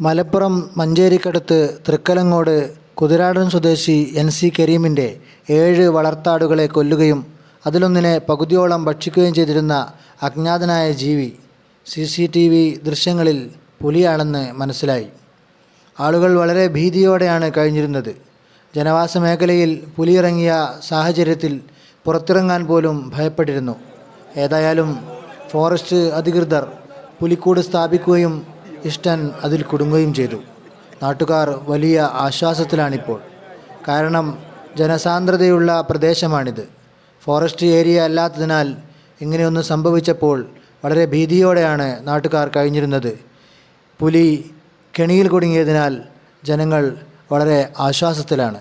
മലപ്പുറം മഞ്ചേരിക്കടുത്ത് തൃക്കലങ്ങോട് കുതിരാടൻ സ്വദേശി N C കരീമിന്റെ ഏഴ് വളർത്താടുകളെ കൊല്ലുകയും അതിലൊന്നിനെ പകുതിയോളം ഭക്ഷിക്കുകയും ചെയ്തിരുന്ന അജ്ഞാതനായ ജീവി സി സി ടി വി ദൃശ്യങ്ങളിൽ പുലിയാണെന്ന് മനസ്സിലായി. ആളുകൾ വളരെ ഭീതിയോടെയാണ് കഴിഞ്ഞിരുന്നത്. ജനവാസ മേഖലയിൽ പുലിയിറങ്ങിയ സാഹചര്യത്തിൽ പുറത്തിറങ്ങാൻ പോലും ഭയപ്പെട്ടിരുന്നു. ഏതായാലും ഫോറസ്റ്റ് അധികൃതർ പുലിക്കൂട് സ്ഥാപിക്കുകയും ഇഷ്ടൻ അതിൽ കുടുങ്ങുകയും ചെയ്തു. നാട്ടുകാർ വലിയ ആശ്വാസത്തിലാണിപ്പോൾ. കാരണം ജനസാന്ദ്രതയുള്ള പ്രദേശമാണിത്. ഫോറസ്റ്റ് ഏരിയ അല്ലാത്തതിനാൽ ഇങ്ങനെയൊന്ന് സംഭവിച്ചപ്പോൾ വളരെ ഭീതിയോടെയാണ് നാട്ടുകാർ കഴിഞ്ഞിരുന്നത്. പുലി കെണിയിൽ കുടുങ്ങിയതിനാൽ ജനങ്ങൾ വളരെ ആശ്വാസത്തിലാണ്.